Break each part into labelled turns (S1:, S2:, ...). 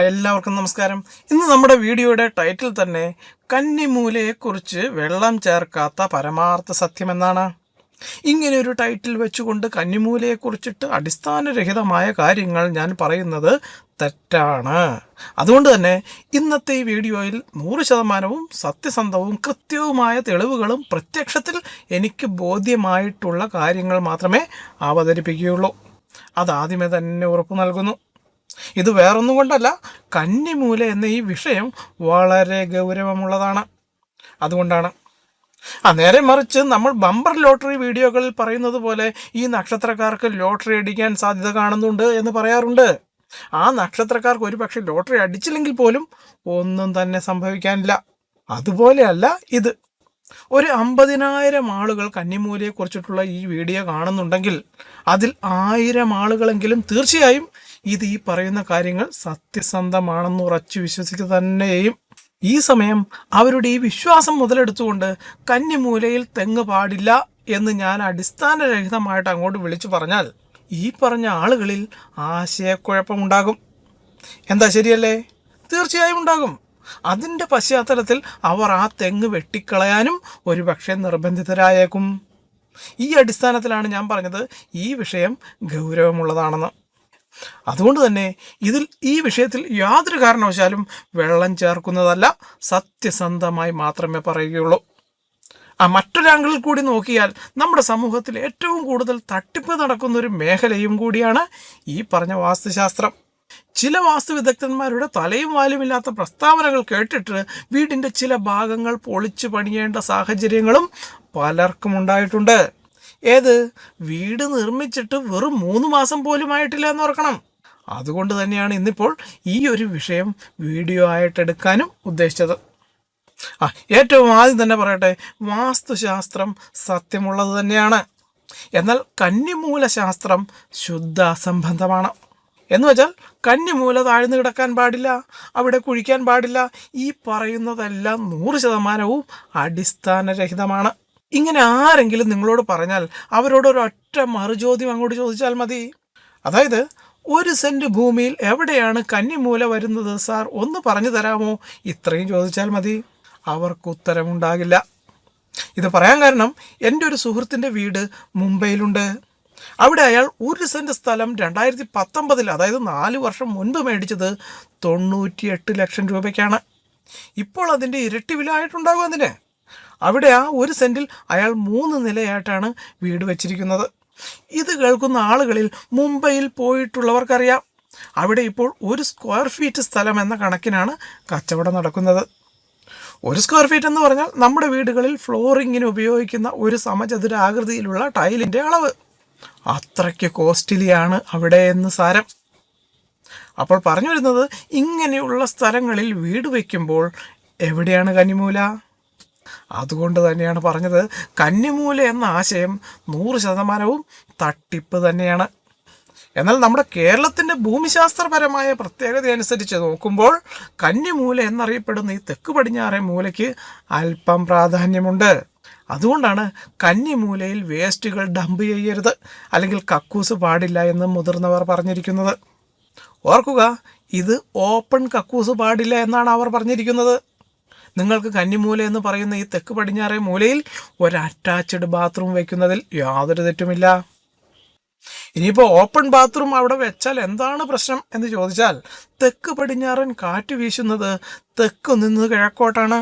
S1: എല്ലാവർക്കും നമസ്കാരം. ഇന്ന് നമ്മുടെ വീഡിയോയുടെ ടൈറ്റിൽ തന്നെ കന്നിമൂലയെക്കുറിച്ച് വെള്ളം ചേർക്കാത്ത പരമാർത്ഥ സത്യം എന്നാണ്. ഇങ്ങനെ ഒരു ടൈറ്റിൽ വെച്ചുകൊണ്ട് കന്നിമൂലയെക്കുറിച്ചിട്ട് അടിസ്ഥാനരഹിതമായ കാര്യങ്ങൾ ഞാൻ പറയുന്നത് തെറ്റാണ്. അതുകൊണ്ട് തന്നെ ഇന്നത്തെ ഈ വീഡിയോയിൽ നൂറ് ശതമാനവും സത്യസന്ധവും കൃത്യവുമായ തെളിവുകളും പ്രത്യക്ഷത്തിൽ എനിക്ക് ബോധ്യമായിട്ടുള്ള കാര്യങ്ങൾ മാത്രമേ അവതരിപ്പിക്കുകയുള്ളൂ. അതാദ്യമേ തന്നെ ഉറപ്പു നൽകുന്നു. ഇത് വേറൊന്നും കൊണ്ടല്ല കന്നിമൂല എന്ന ഈ വിഷയം വളരെ ഗൗരവമുള്ളതാണ്. അതുകൊണ്ടാണ്. ആ നേരെ മറിച്ച് നമ്മൾ ബമ്പർ ലോട്ടറി വീഡിയോകളിൽ പറയുന്നത് പോലെ ഈ നക്ഷത്രക്കാർക്ക് ലോട്ടറി അടിക്കാൻ സാധ്യത കാണുന്നുണ്ട് എന്ന് പറയാറുണ്ട്. ആ നക്ഷത്രക്കാർക്ക് ഒരു പക്ഷേ ലോട്ടറി അടിച്ചില്ലെങ്കിൽ പോലും ഒന്നും തന്നെ സംഭവിക്കാനില്ല. അതുപോലെയല്ല ഇത്. ഒരു അമ്പതിനായിരം ആളുകൾ കന്നിമൂലയെ കുറിച്ചിട്ടുള്ള ഈ വീഡിയോ കാണുന്നുണ്ടെങ്കിൽ അതിൽ ആയിരം ആളുകളെങ്കിലും തീർച്ചയായും ഇത് ഈ പറയുന്ന കാര്യങ്ങൾ സത്യസന്ധമാണെന്ന് ഉറച്ചു വിശ്വസിക്കുക തന്നെയും. ഈ സമയം അവരുടെ ഈ വിശ്വാസം മുതലെടുത്തുകൊണ്ട് കന്നിമൂലയിൽ തെങ്ങ് പാടില്ല എന്ന് ഞാൻ അടിസ്ഥാനരഹിതമായിട്ട് അങ്ങോട്ട് വിളിച്ചു പറഞ്ഞാൽ ഈ പറഞ്ഞ ആളുകളിൽ ആശയക്കുഴപ്പമുണ്ടാകും. എന്താ ശരിയല്ലേ? തീർച്ചയായും ഉണ്ടാകും. അതിന്റെ പശ്ചാത്തലത്തിൽ അവർ ആ തെങ്ങ് വെട്ടിക്കളയാനും ഒരുപക്ഷെ നിർബന്ധിതരായേക്കും. ഈ അടിസ്ഥാനത്തിലാണ് ഞാൻ പറഞ്ഞത് ഈ വിഷയം ഗൗരവമുള്ളതാണെന്ന്. അതുകൊണ്ട് തന്നെ ഇതിൽ ഈ വിഷയത്തിൽ യാതൊരു കാരണവശാലും വെള്ളം ചേർക്കുന്നതല്ല സത്യസന്ധമായി മാത്രമേ പറയുകയുള്ളൂ. ആ മറ്റൊരു ആംഗിളിൽ കൂടി നോക്കിയാൽ നമ്മുടെ സമൂഹത്തിൽ ഏറ്റവും കൂടുതൽ തട്ടിപ്പ് നടക്കുന്ന ഒരു മേഖലയും കൂടിയാണ് ഈ പറഞ്ഞ വാസ്തുശാസ്ത്രം. ചില വാസ്തു വിദഗ്ധന്മാരുടെ തലയും വാലുമില്ലാത്ത പ്രസ്താവനകൾ കേട്ടിട്ട് വീടിന്റെ ചില ഭാഗങ്ങൾ പൊളിച്ചു പണിയേണ്ട സാഹചര്യങ്ങളും പലർക്കും ഉണ്ടായിട്ടുണ്ട്. ഏത്? വീട് നിർമ്മിച്ചിട്ട് വെറും മൂന്ന് മാസം പോലും ആയിട്ടില്ല എന്ന് ഓർക്കണം. അതുകൊണ്ട് തന്നെയാണ് ഇന്നിപ്പോൾ ഈ ഒരു വിഷയം വീഡിയോ ആയിട്ട് എടുക്കാനും ഉദ്ദേശിച്ചത്. ആ ഏറ്റവും ആദ്യം തന്നെ പറയട്ടെ വാസ്തുശാസ്ത്രം സത്യമുള്ളത് തന്നെയാണ്. എന്നാൽ കന്നിമൂല ശാസ്ത്രം ശുദ്ധ അസംബന്ധമാണ് എന്ന് വെച്ചാൽ കന്നിമൂല താഴ്ന്നു കിടക്കാൻ പാടില്ല അവിടെ കുഴിക്കാൻ പാടില്ല ഈ പറയുന്നതെല്ലാം നൂറ് ശതമാനവും അടിസ്ഥാനരഹിതമാണ്. ഇങ്ങനെ ആരെങ്കിലും നിങ്ങളോട് പറഞ്ഞാൽ അവരോട് ഒരൊറ്റ മറുചോദ്യം അങ്ങോട്ട് ചോദിച്ചാൽ മതി. അതായത് ഒരു സെന്റ് ഭൂമിയിൽ എവിടെയാണ് കന്നിമൂല വരുന്നത് സാർ? ഒന്ന് പറഞ്ഞു തരാമോ? ഇത്രയും ചോദിച്ചാൽ മതി. അവർക്ക് ഉത്തരമുണ്ടാകില്ല. ഇത് പറയാൻ കാരണം എന്റെ ഒരു സുഹൃത്തിന്റെ വീട് മുംബൈയിലുണ്ട്. അവിടെ അയാൾ ഒരു സെന്റ് സ്ഥലം രണ്ടായിരത്തി പത്തൊമ്പതിൽ അതായത് നാല് വർഷം മുൻപ് മേടിച്ചത് തൊണ്ണൂറ്റിയെട്ട് ലക്ഷം രൂപയ്ക്കാണ്. ഇപ്പോൾ അതിന്റെ ഇരട്ടി വില ആയിട്ടുണ്ടാകും അതിന്. അവിടെ ആ ഒരു സെന്റിൽ അയാൾ മൂന്ന് നിലയായിട്ടാണ് വീട് വെച്ചിരിക്കുന്നത്. ഇത് കേൾക്കുന്ന ആളുകളിൽ മുംബൈയിൽ പോയിട്ടുള്ളവർക്കറിയാം. അവിടെ ഇപ്പോൾ ഒരു സ്ക്വയർ ഫീറ്റ് സ്ഥലം എന്ന കണക്കിനാണ് കച്ചവടം നടക്കുന്നത്. ഒരു സ്ക്വയർ ഫീറ്റ് എന്ന് പറഞ്ഞാൽ നമ്മുടെ വീടുകളിൽ ഫ്ലോറിങ്ങിന് ഉപയോഗിക്കുന്ന ഒരു സമചതുരാകൃതിയിലുള്ള ടൈലിന്റെ അളവ്. അത്രയ്ക്ക് കോസ്റ്റ്ലിയാണ് അവിടെ എന്ന് സാരം. അപ്പോൾ പറഞ്ഞു വരുന്നത് ഇങ്ങനെയുള്ള സ്ഥലങ്ങളിൽ വീട് വയ്ക്കുമ്പോൾ എവിടെയാണ് കന്നിമൂല അതുകൊണ്ട് തന്നെയാണ് പറഞ്ഞത്. കന്നിമൂല എന്ന ആശയം നൂറ് ശതമാനവും തട്ടിപ്പ് തന്നെയാണ്. എന്നാൽ നമ്മുടെ കേരളത്തിന്റെ ഭൂമിശാസ്ത്രപരമായ പ്രത്യേകത അനുസരിച്ച് നോക്കുമ്പോൾ കന്നിമൂല എന്നറിയപ്പെടുന്ന ഈ തെക്ക് പടിഞ്ഞാറെ മൂലയ്ക്ക് അല്പം പ്രാധാന്യമുണ്ട്. അതുകൊണ്ടാണ് കന്നിമൂലയിൽ വേസ്റ്റുകൾ ഡംപ് ചെയ്യരുത്. അല്ലെങ്കിൽ കക്കൂസ് പാടില്ല എന്ന് മുതിർന്നവർ പറഞ്ഞിരിക്കുന്നത്. ഓർക്കുക ഇത് ഓപ്പൺ കക്കൂസ് പാടില്ല എന്നാണ് അവർ പറഞ്ഞിരിക്കുന്നത്. നിങ്ങൾക്ക് കന്നിമൂല എന്ന് പറയുന്ന ഈ തെക്ക് പടിഞ്ഞാറേ മൂലയിൽ ഒരു അറ്റാച്ച്ഡ് ബാത്റൂം വയ്ക്കുന്നതിൽ യാതൊരു തെറ്റുമില്ല. ഇനിയിപ്പോൾ ഓപ്പൺ ബാത്റൂം അവിടെ വെച്ചാൽ എന്താണ് പ്രശ്നം എന്ന് ചോദിച്ചാൽ തെക്ക് പടിഞ്ഞാറൻ കാറ്റ് വീശുന്നത് തെക്ക് നിന്ന് കിഴക്കോട്ടാണ്.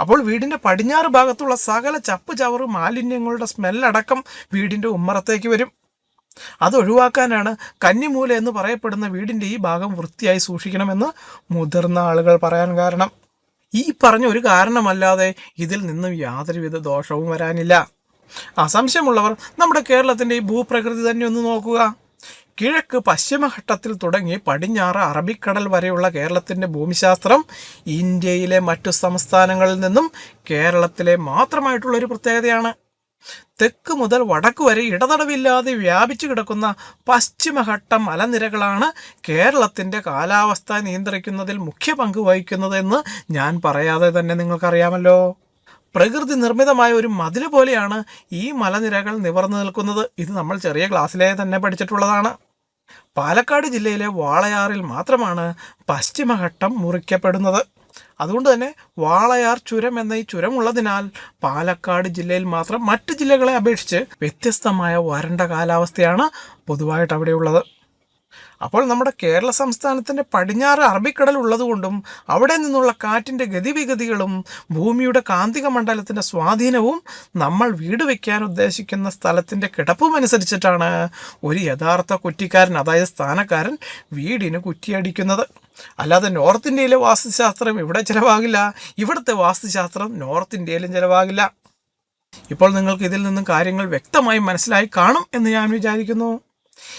S1: അപ്പോൾ വീടിന്റെ പടിഞ്ഞാറ് ഭാഗത്തുള്ള സകല ചപ്പ് ചവറ് മാലിന്യങ്ങളുടെ സ്മെല്ലടക്കം വീടിന്റെ ഉമ്മറത്തേക്ക് വരും. അത് ഒഴിവാക്കാനാണ് കന്നിമൂല എന്ന് പറയപ്പെടുന്ന വീടിന്റെ ഈ ഭാഗം വൃത്തിയായി സൂക്ഷിക്കണമെന്ന് മുതിർന്ന ആളുകൾ പറയാൻ കാരണം. ഈ പറഞ്ഞ ഒരു കാരണമല്ലാതെ ഇതിൽ നിന്നും യാതൊരുവിധ ദോഷവും വരാനില്ല. അസംശയമുള്ളവർ നമ്മുടെ കേരളത്തിന്റെ ഈ ഭൂപ്രകൃതി തന്നെ ഒന്ന് നോക്കുക. കിഴക്ക് പശ്ചിമഘട്ടത്തിൽ തുടങ്ങി പടിഞ്ഞാറ് അറബിക്കടൽ വരെയുള്ള കേരളത്തിന്റെ ഭൂമിശാസ്ത്രം ഇന്ത്യയിലെ മറ്റു സംസ്ഥാനങ്ങളിൽ നിന്നും കേരളത്തിലെ മാത്രമായിട്ടുള്ള ഒരു പ്രത്യേകതയാണ്. തെക്ക് മുതൽ വടക്ക് വരെ ഇടതടവില്ലാതെ വ്യാപിച്ചു കിടക്കുന്ന പശ്ചിമഘട്ട മലനിരകളാണ് കേരളത്തിന്റെ കാലാവസ്ഥ നിയന്ത്രിക്കുന്നതിൽ മുഖ്യ പങ്ക് വഹിക്കുന്നതെന്ന് ഞാൻ പറയാതെ തന്നെ നിങ്ങൾക്കറിയാമല്ലോ. പ്രകൃതി നിർമ്മിതമായ ഒരു മതിൽ പോലെയാണ് ഈ മലനിരകൾ നിവർന്നു നിൽക്കുന്നത്. ഇത് നമ്മൾ ചെറിയ ക്ലാസ്സിലെ തന്നെ പഠിച്ചിട്ടുള്ളതാണ്. പാലക്കാട് ജില്ലയിലെ വാളയാറിൽ മാത്രമാണ് പശ്ചിമഘട്ടം മുറിക്കപ്പെടുന്നത്. അതുകൊണ്ട് തന്നെ വാളയാർ ചുരം എന്ന ഈ ചുരമുള്ളതിനാൽ പാലക്കാട് ജില്ലയിൽ മാത്രം മറ്റ് ജില്ലകളെ അപേക്ഷിച്ച് വ്യത്യസ്തമായ വരണ്ട കാലാവസ്ഥയാണ് പൊതുവായിട്ട് അവിടെയുള്ളത്. അപ്പോൾ നമ്മുടെ കേരള സംസ്ഥാനത്തിന്റെ പടിഞ്ഞാറ് അറബിക്കടൽ ഉള്ളതുകൊണ്ടും അവിടെ നിന്നുള്ള കാറ്റിന്റെ ഗതിവിഗതികളും ഭൂമിയുടെ കാന്തിക മണ്ഡലത്തിന്റെ സ്വാധീനവും നമ്മൾ വീട് വയ്ക്കാൻ ഉദ്ദേശിക്കുന്ന സ്ഥലത്തിന്റെ കിടപ്പും അനുസരിച്ചിട്ടാണ് ഒരു യഥാർത്ഥ കുറ്റിക്കാരൻ അതായത് സ്ഥാനക്കാരൻ വീടിന് കുറ്റിയടിക്കുന്നത്. അല്ലാതെ നോർത്ത് ഇന്ത്യയിലെ വാസ്തുശാസ്ത്രം ഇവിടെ ചിലവാകില്ല ഇവിടുത്തെ വാസ്തുശാസ്ത്രം നോർത്ത് ഇന്ത്യയിലും ചിലവാകില്ല. ഇപ്പോൾ നിങ്ങൾക്ക് ഇതിൽ നിന്നും കാര്യങ്ങൾ വ്യക്തമായി മനസ്സിലായി കാണും എന്ന് ഞാൻ വിചാരിക്കുന്നു.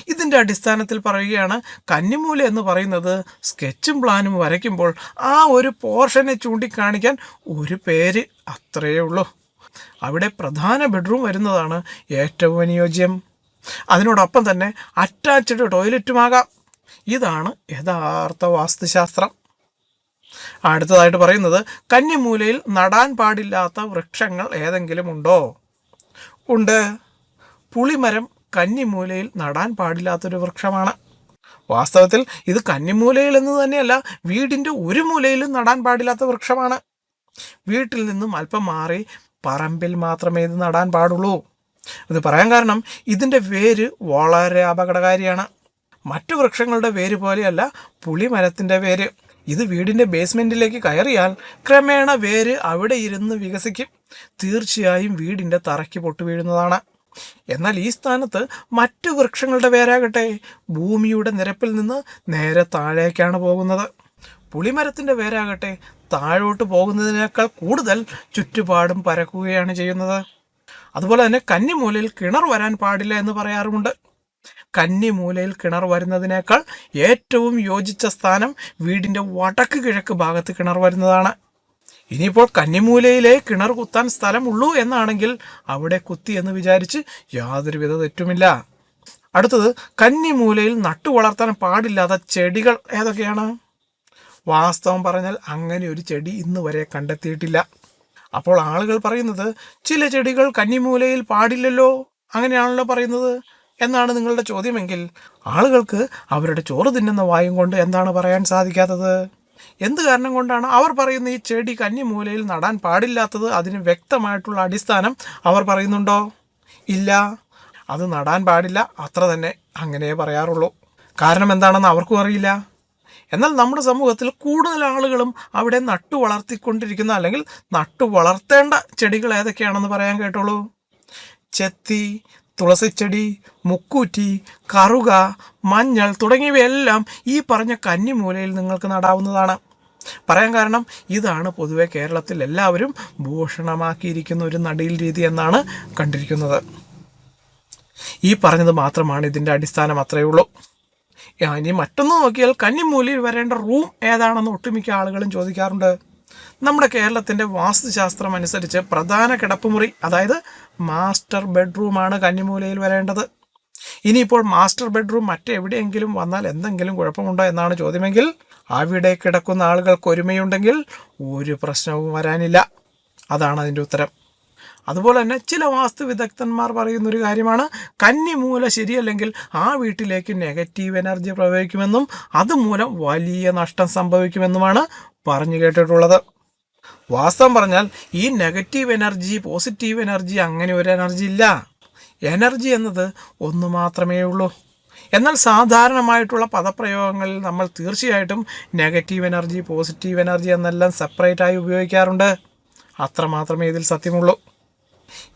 S1: ഇതിന്റെ അടിസ്ഥാനത്തിൽ പറയുകയാണ് കന്നിമൂല എന്ന് പറയുന്നത് സ്കെച്ചും പ്ലാനും വരയ്ക്കുമ്പോൾ ആ ഒരു പോർഷനെ ചൂണ്ടിക്കാണിക്കാൻ ഒരു പേര് അത്രയേ ഉള്ളൂ. അവിടെ പ്രധാന ബെഡ്റൂം വരുന്നതാണ് ഏറ്റവും അനുയോജ്യം. അതിനോടൊപ്പം തന്നെ അറ്റാച്ച്ഡ് ടോയ്ലറ്റുമാകാം. ഇതാണ് യഥാർത്ഥ വാസ്തുശാസ്ത്രം. അടുത്തതായിട്ട് പറയുന്നത് കന്നിമൂലയിൽ നടാൻ പാടില്ലാത്ത വൃക്ഷങ്ങൾ ഏതെങ്കിലും ഉണ്ടോ? ഉണ്ട്. പുളിമരം കന്നിമൂലയിൽ നടാൻ പാടില്ലാത്തൊരു വൃക്ഷമാണ്. വാസ്തവത്തിൽ ഇത് കന്നിമൂലയിൽ എന്ന് തന്നെയല്ല വീടിന്റെ ഒരു മൂലയിലും നടാൻ പാടില്ലാത്ത വൃക്ഷമാണ്. വീട്ടിൽ നിന്നും അല്പം മാറി പറമ്പിൽ മാത്രമേ ഇത് നടാൻ പാടുള്ളൂ. ഇത് പറയാൻ കാരണം ഇതിന്റെ വേര് വളരെ അപകടകാരിയാണ്. മറ്റു വൃക്ഷങ്ങളുടെ വേര് പോലെയല്ല പുളിമരത്തിന്റെ വേര്. ഇത് വീടിന്റെ ബേസ്മെന്റിലേക്ക് കയറിയാൽ ക്രമേണ വേര് അവിടെ ഇരുന്ന് വികസിക്കും. തീർച്ചയായും വീടിന്റെ തറയ്ക്ക് പൊട്ടു വീഴുന്നതാണ് എന്നാൽ ഈ സ്ഥാനത്ത് മറ്റു വൃക്ഷങ്ങളുടെ വേരാകട്ടെ. ഭൂമിയുടെ നിരപ്പിൽ നിന്ന് നേരെ താഴേക്കാണ് പോകുന്നത്. പുളിമരത്തിന്റെ വേരാകട്ടെ താഴോട്ട് പോകുന്നതിനേക്കാൾ കൂടുതൽ ചുറ്റുപാടും പരക്കുകയാണ് ചെയ്യുന്നത്. അതുപോലെ തന്നെ കന്നിമൂലയിൽ കിണർ വരാൻ പാടില്ല എന്ന് പറയാറുമുണ്ട്. കന്നിമൂലയിൽ കിണർ വരുന്നതിനേക്കാൾ ഏറ്റവും യോജിച്ച സ്ഥാനം വീടിന്റെ വടക്ക് കിഴക്ക് ഭാഗത്ത് കിണർ വരുന്നതാണ്. ഇനിയിപ്പോൾ കന്നിമൂലയിലെ കിണർ കുത്താൻ സ്ഥലമുള്ളൂ എന്നാണെങ്കിൽ അവിടെ കുത്തി എന്ന് വിചാരിച്ച് യാതൊരുവിധ തെറ്റുമില്ല. അടുത്തത് കന്നിമൂലയിൽ നട്ടു വളർത്താൻ പാടില്ലാത്ത ചെടികൾ ഏതൊക്കെയാണ്? വാസ്തവം പറഞ്ഞാൽ അങ്ങനെ ഒരു ചെടി ഇന്ന് വരെ കണ്ടെത്തിയിട്ടില്ല. അപ്പോൾ ആളുകൾ പറയുന്നത് ചില ചെടികൾ കന്നിമൂലയിൽ പാടില്ലല്ലോ അങ്ങനെയാണല്ലോ പറയുന്നത് എന്നാണ് നിങ്ങളുടെ ചോദ്യമെങ്കിൽ ആളുകൾക്ക് അവരുടെ ചോറ് തിന്നുന്ന വായും കൊണ്ട് എന്താണ് പറയാൻ സാധിക്കാത്തത്? എന്ത് കാരണം കൊണ്ടാണ് അവർ പറയുന്ന ഈ ചെടി കന്നിമൂലയിൽ നടാൻ പാടില്ലാത്തത്? അതിന് വ്യക്തമായിട്ടുള്ള അടിസ്ഥാനം അവർ പറയുന്നുണ്ടോ? ഇല്ല. അത് നടാൻ പാടില്ല. അത്ര തന്നെ അങ്ങനെ പറയാറുള്ളൂ. കാരണം എന്താണെന്ന് അവർക്കും അറിയില്ല. എന്നാൽ നമ്മുടെ സമൂഹത്തിൽ കൂടുതൽ ആളുകളും അവിടെ നട്ടു വളർത്തിക്കൊണ്ടിരിക്കുന്ന അല്ലെങ്കിൽ നട്ടു വളർത്തേണ്ട ചെടികൾ ഏതൊക്കെയാണെന്ന് പറയാൻ കേട്ടോളൂ. ചെത്തി തുളസിച്ചെടി മുക്കൂറ്റി കറുക മഞ്ഞൾ തുടങ്ങിയവയെല്ലാം ഈ പറഞ്ഞ കന്നിമൂലയിൽ നിങ്ങൾക്ക് നടാവുന്നതാണ്. പറയാൻ കാരണം ഇതാണ് പൊതുവെ കേരളത്തിൽ എല്ലാവരും ഭൂഷണമാക്കിയിരിക്കുന്ന ഒരു നടീൽ രീതി എന്നാണ് കണ്ടിരിക്കുന്നത്. ഈ പറഞ്ഞത് മാത്രമാണ് ഇതിന്റെ അടിസ്ഥാനം അത്രയേ ഉള്ളൂ. ഇനി മറ്റൊന്ന് നോക്കിയാൽ കന്നിമൂലയിൽ വരേണ്ട റൂം ഏതാണെന്ന് ഒട്ടുമിക്ക ആളുകളും ചോദിക്കാറുണ്ട്. നമ്മുടെ കേരളത്തിന്റെ വാസ്തുശാസ്ത്രം അനുസരിച്ച് പ്രധാന കിടപ്പുമുറി അതായത് മാസ്റ്റർ ബെഡ്റൂമാണ് കന്നിമൂലയിൽ വരേണ്ടത്. ഇനിയിപ്പോൾ മാസ്റ്റർ ബെഡ്റൂം മറ്റെവിടെയെങ്കിലും വന്നാൽ എന്തെങ്കിലും കുഴപ്പമുണ്ടോ എന്നാണ് ചോദ്യമെങ്കിൽ അവിടെ കിടക്കുന്ന ആളുകൾക്ക് ഒരുമയുണ്ടെങ്കിൽ ഒരു പ്രശ്നവും വരാനില്ല. അതാണ് അതിന്റെ ഉത്തരം. അതുപോലെ തന്നെ ചില വാസ്തു വിദഗ്ധന്മാർ പറയുന്നൊരു കാര്യമാണ് കന്നിമൂല ശരിയല്ലെങ്കിൽ ആ വീട്ടിലേക്ക് നെഗറ്റീവ് എനർജി പ്രവഹിക്കുമെന്നും അതുമൂലം വലിയ നഷ്ടം സംഭവിക്കുമെന്നുമാണ് പറഞ്ഞു കേട്ടിട്ടുള്ളത്. വാസ്തവം പറഞ്ഞാൽ ഈ നെഗറ്റീവ് എനർജി പോസിറ്റീവ് എനർജി അങ്ങനെ ഒരു എനർജി ഇല്ല. എനർജി എന്നത് ഒന്ന് മാത്രമേ ഉള്ളൂ. എന്നാൽ സാധാരണമായിട്ടുള്ള പദപ്രയോഗങ്ങളിൽ നമ്മൾ തീർച്ചയായിട്ടും നെഗറ്റീവ് എനർജി പോസിറ്റീവ് എനർജി എന്നെല്ലാം സെപ്പറേറ്റായി ഉപയോഗിക്കാറുണ്ട്. അത്രമാത്രമേ ഇതിൽ സത്യമുള്ളൂ.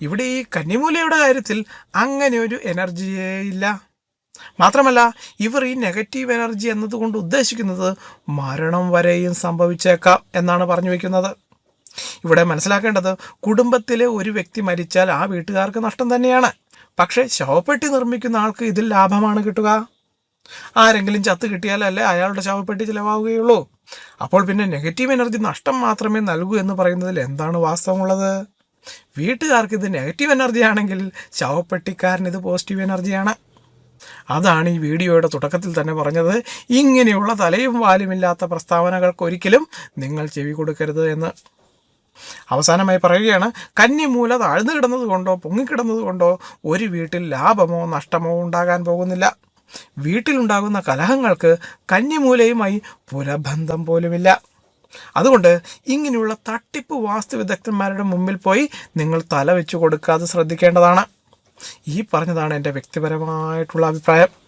S1: ഇവിടെ ഈ കന്നിമൂലയുടെ കാര്യത്തിൽ അങ്ങനെ ഒരു എനർജിയേ ഇല്ല. മാത്രമല്ല ഇവർ ഈ നെഗറ്റീവ് എനർജി എന്നതുകൊണ്ട് ഉദ്ദേശിക്കുന്നത് മരണം വരെയും സംഭവിച്ചേക്കാം എന്നാണ് പറഞ്ഞു വയ്ക്കുന്നത് ഇവിടെ മനസ്സിലാക്കേണ്ടത് കുടുംബത്തിലെ ഒരു വ്യക്തി മരിച്ചാൽ ആ വീട്ടുകാർക്ക് നഷ്ടം തന്നെയാണ്. പക്ഷേ ശവപ്പെട്ടി നിർമ്മിക്കുന്ന ആൾക്ക് ഇതിൽ ലാഭമാണ് കിട്ടുക. ആരെങ്കിലും ചത്ത് കിട്ടിയാലല്ലേ അയാളുടെ ശവപ്പെട്ടി ചിലവാകുകയുള്ളൂ. അപ്പോൾ പിന്നെ നെഗറ്റീവ് എനർജി നഷ്ടം മാത്രമേ നൽകൂ എന്ന് പറയുന്നതിൽ എന്താണ് വാസ്തവമുള്ളത്? വീട്ടുകാർക്ക് ഇത് നെഗറ്റീവ് എനർജി ആണെങ്കിൽ ശവപ്പെട്ടിക്കാരൻ ഇത് പോസിറ്റീവ് എനർജിയാണ്. അതാണ് ഈ വീഡിയോയുടെ തുടക്കത്തിൽ തന്നെ പറഞ്ഞത്. ഇങ്ങനെയുള്ള തലയും വാലുമില്ലാത്ത പ്രസ്താവനകൾക്ക് ഒരിക്കലും നിങ്ങൾ ചെവി കൊടുക്കരുത് എന്ന്. അവസാനമായി പറയുകയാണ് കന്നിമൂല താഴ്ന്നു കിടന്നത് കൊണ്ടോ പൊങ്ങിക്കിടന്നത് കൊണ്ടോ ഒരു വീട്ടിൽ ലാഭമോ നഷ്ടമോ ഉണ്ടാകാൻ പോകുന്നില്ല. വീട്ടിലുണ്ടാകുന്ന കലഹങ്ങൾക്ക് കന്നിമൂലയുമായി പുരബന്ധം പോലുമില്ല. അതുകൊണ്ട് ഇങ്ങനെയുള്ള തട്ടിപ്പ് വാസ്തു വിദഗ്ധന്മാരുടെ മുമ്പിൽ പോയി നിങ്ങൾ തല വെച്ചു കൊടുക്കാതെ ശ്രദ്ധിക്കേണ്ടതാണ്. ഈ പറഞ്ഞതാണ് എന്റെ വ്യക്തിപരമായിട്ടുള്ള അഭിപ്രായം.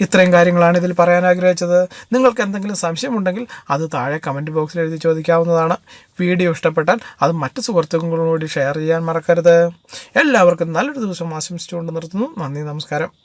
S1: ഇത്രയും കാര്യങ്ങളാണ് ഇതിൽ പറയാൻ ആഗ്രഹിച്ചത്. നിങ്ങൾക്ക് എന്തെങ്കിലും സംശയമുണ്ടെങ്കിൽ അത് താഴെ കമന്റ് ബോക്സിൽ എഴുതി ചോദിക്കാവുന്നതാണ്. വീഡിയോ ഇഷ്ടപ്പെട്ടാൽ അത് മറ്റ് സുഹൃത്തുക്കളോട് ഷെയർ ചെയ്യാൻ മറക്കരുത്. എല്ലാവർക്കും നല്ലൊരു ദിവസം ആശംസിച്ചുകൊണ്ട് നിർത്തുന്നു. നന്ദി നമസ്കാരം.